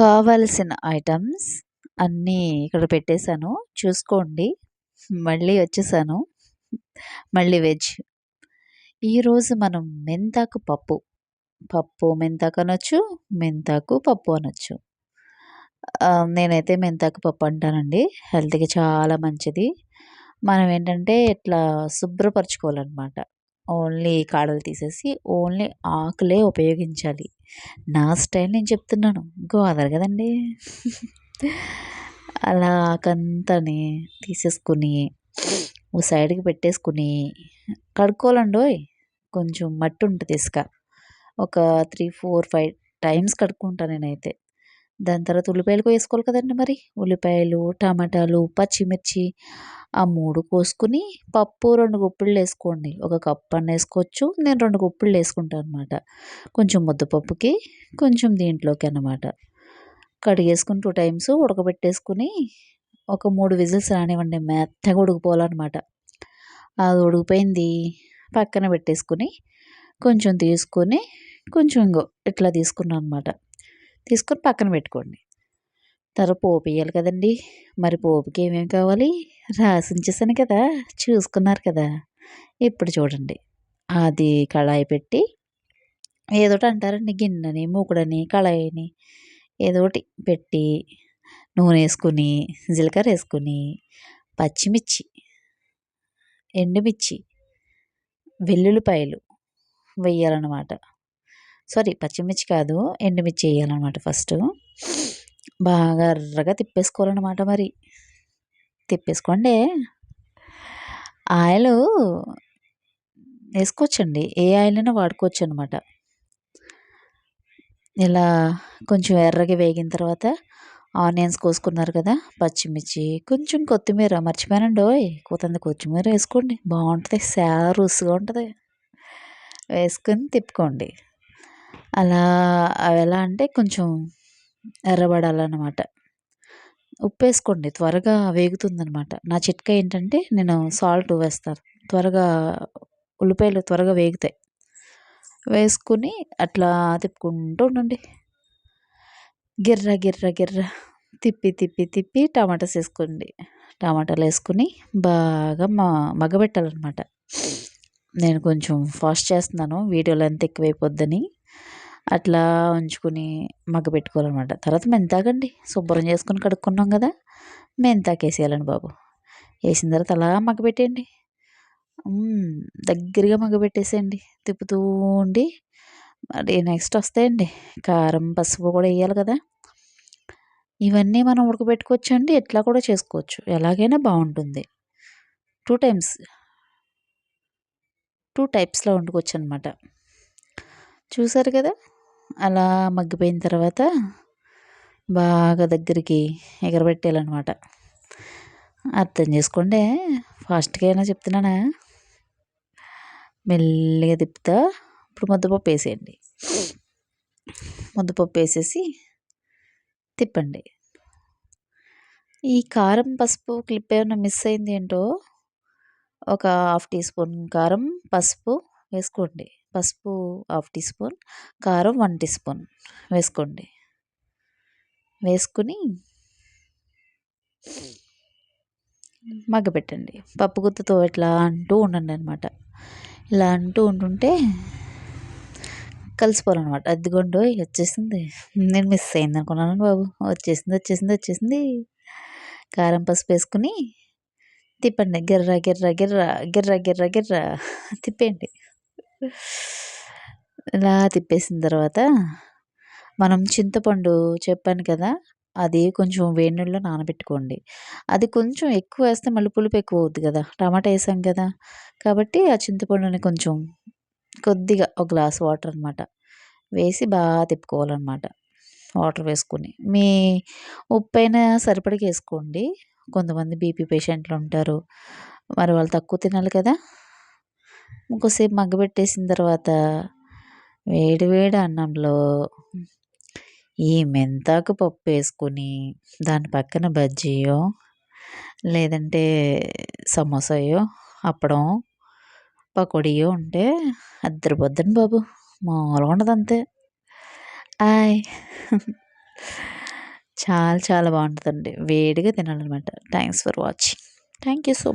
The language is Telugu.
కావాల్సిన ఐటమ్స్ అన్నీ ఇక్కడ పెట్టేశాను. చూసుకోండి. మళ్ళీ వచ్చేసాను. మళ్ళీ వెజ్ ఈరోజు మనం మెంతాకు పప్పు. పప్పు మెంతాకు అనొచ్చు మెంతాకు పప్పు అనొచ్చు. నేనైతే మెంతాకు పప్పు అంటానండి. హెల్త్కి చాలా మంచిది. మనం ఏంటంటే ఇట్లా శుభ్రపరచుకోవాలన్నమాట. ఓన్లీ కాడలు తీసేసి ఓన్లీ ఆకులే ఉపయోగించాలి. నా స్టైల్ నేను చెప్తున్నాను. గోదావరి కదండి. అలా ఆకంతాని తీసేసుకుని ఓ సైడ్కి పెట్టేసుకుని కడుక్కోవాలండి కొంచెం మట్టి ఉంటుంది ఇసుక. ఒక త్రీ ఫోర్ ఫైవ్ టైమ్స్ కడుక్కుంటాను నేనైతే. దాని తర్వాత ఉల్లిపాయలు వేసుకోవాలి కదండి మరి. ఉల్లిపాయలు టమాటాలు పచ్చిమిర్చి ఆ మూడు కోసుకుని పప్పు రెండు గుప్పిళ్ళు వేసుకోండి. ఒక కప్పు అన్న వేసుకోవచ్చు. నేను రెండు గుప్పిళ్ళు వేసుకుంటాను అనమాట కొంచెం ముద్దపప్పుకి కొంచెం దీంట్లోకి అనమాట కడిగేసుకుని టూ టైమ్స్ ఉడకబెట్టేసుకుని ఒక మూడు విజిల్స్ రానివ్వండి. మెత్తగా ఉడికిపోవాలన్నమాట. అది ఉడికిపోయింది. పక్కన పెట్టేసుకుని కొంచెం తీసుకొని కొంచెం ఇంకో ఇట్లా తీసుకున్నాను అనమాట తీసుకొని పక్కన పెట్టుకోండి. తర్వాత పోపు వేయాలి కదండి. మరి పోపుకి ఏమేమి కావాలి? రాసి ఉంచేసాను కదా చూసుకున్నారు కదా. ఇప్పుడు చూడండి. అది కళాయి పెట్టి ఏదోటి అంటారండి గిన్నెని మూకుడని కళాయిని ఏదోటి పెట్టి నూనె వేసుకుని జీలకర్ర వేసుకుని పచ్చిమిర్చి ఎండుమిర్చి వెల్లుల్లిపాయలు వేయాలన్నమాట. సారీ పచ్చిమిర్చి కాదు ఎండుమిర్చి వేయాలన్నమాట ఫస్ట్. బాగా ఎర్రగా తిప్పేసుకోవాలన్నమాట మరి. తిప్పేసుకోండి ఆయిల్ వేసుకోవచ్చండి. ఏ ఆయిల్ అయినా వాడుకోవచ్చు అనమాట ఇలా కొంచెం ఎర్రగా వేగిన తర్వాత ఆనియన్స్ కోసుకున్నారు కదా పచ్చిమిర్చి కొంచెం కొత్తిమీర మర్చిపోయానండి ఓయ్ కూతంది కొత్తిమీర వేసుకోండి. బాగుంటుంది చాలా రుచిగా ఉంటుంది. వేసుకొని తిప్పుకోండి. అలా అవి ఎలా అంటే కొంచెం ఎర్రబడాలన్నమాట. ఉప్పు వేసుకోండి త్వరగా వేగుతుందనమాట నా చిట్కా ఏంటంటే నేను సాల్ట్ వేస్తాను. త్వరగా ఉల్లిపాయలు త్వరగా వేగుతాయి. వేసుకుని అట్లా తిప్పుకుంటూ ఉండండి. గిర్ర గిర్ర గిర్ర. తిప్పి తిప్పి తిప్పి టమాటాస్ వేసుకోండి. టమాటాలు వేసుకుని బాగా మ మగ్గబెట్టాలన్నమాట. నేను కొంచెం ఫాస్ట్ చేస్తున్నాను. వీడియో లెంత్ ఎక్కువైపోద్దని. అట్లా ఉంచుకుని మగ్గపెట్టుకోవాలన్నమాట తర్వాత మెంతాకండి. శుభ్రం చేసుకుని కడుక్కున్నాం కదా. మెంతాకు వేసేయాలండి బాబు. వేసిన తర్వాత అలా మగ్గపెట్టేయండి దగ్గరగా మగ్గపెట్టేసేయండి తిప్పుతూ ఉండి మరి నెక్స్ట్ వస్తాయండి. కారం పసుపు కూడా వేయాలి కదా. ఇవన్నీ మనం ఉడకబెట్టుకోవచ్చు అండి ఎట్లా కూడా చేసుకోవచ్చు. ఎలాగైనా బాగుంటుంది. టూ టైమ్స్ టూ టైప్స్లో వండుకోవచ్చు అనమాట చూసారు కదా? అలా మగ్గిపోయిన తర్వాత బాగా దగ్గరికి ఎగరబెట్టాలన్నమాట అర్థం చేసుకోండి ఫాస్ట్గా అయినా చెప్తున్నానా? మెల్లిగా తిప్పుతా. ఇప్పుడు ముద్దపప్పు వేసేయండి. ముద్దపప్పు వేసేసి తిప్పండి. ఈ కారం పసుపు క్లిప్ ఏమైనా మిస్ అయింది ఏంటో? ఒక హాఫ్ టీ స్పూన్ కారం పసుపు వేసుకోండి. పసుపు హాఫ్ టీ స్పూన్ కారం వన్ టీ స్పూన్ వేసుకోండి. వేసుకుని మగ్గపెట్టండి. పప్పు గుత్తుతో ఇట్లా అంటూ ఉండండి అనమాట ఇలా అంటూ ఉంటుంటే కలిసిపోవాలన్నమాట. అదిగోండి వచ్చేసింది. నేను మిస్ అయింది అనుకున్నాను బాబు. వచ్చేసింది వచ్చేసింది వచ్చేసింది. కారం పసుపు వేసుకుని తిప్పండి. గిర్ర గిర్ర గిర్ర గిర్ర గిర్ర గిర్ర. తిప్పేయండి. ఇలా తిప్పేసిన తర్వాత మనం చింతపండు చెప్పాను కదా అది కొంచెం వేడి నీళ్ళలో నానబెట్టుకోండి. అది కొంచెం ఎక్కువ వేస్తే మళ్ళీ పులుపు ఎక్కువ అవుద్ది కదా టమాటా వేసాం కదా కాబట్టి ఆ చింతపండుని కొంచెం కొద్దిగా ఒక గ్లాస్ వాటర్ అనమాట వేసి బాగా తిప్పుకోవాలన్నమాట. వాటర్ వేసుకుని మీ ఉప్పు అయినా సరిపడికి వేసుకోండి. కొంతమంది బీపీ పేషెంట్లు ఉంటారు మరి వాళ్ళు తక్కువ తినాలి కదా ఇంకోసేపు మగ్గబెట్టేసిన తర్వాత వేడి వేడి అన్నంలో ఈ మెంతాకు పప్పు వేసుకొని దాని పక్కన బజ్జీయో లేదంటే సమోసాయో అప్పడం పకోడీయో ఉంటే అద్దరిపోద్దండి బాబు మామూలుగా ఉండదు అంతే. ఆయ్. చాలా చాలా బాగుంటుందండి. వేడిగా తినాలన్నమాట. Thanks for watching thank you so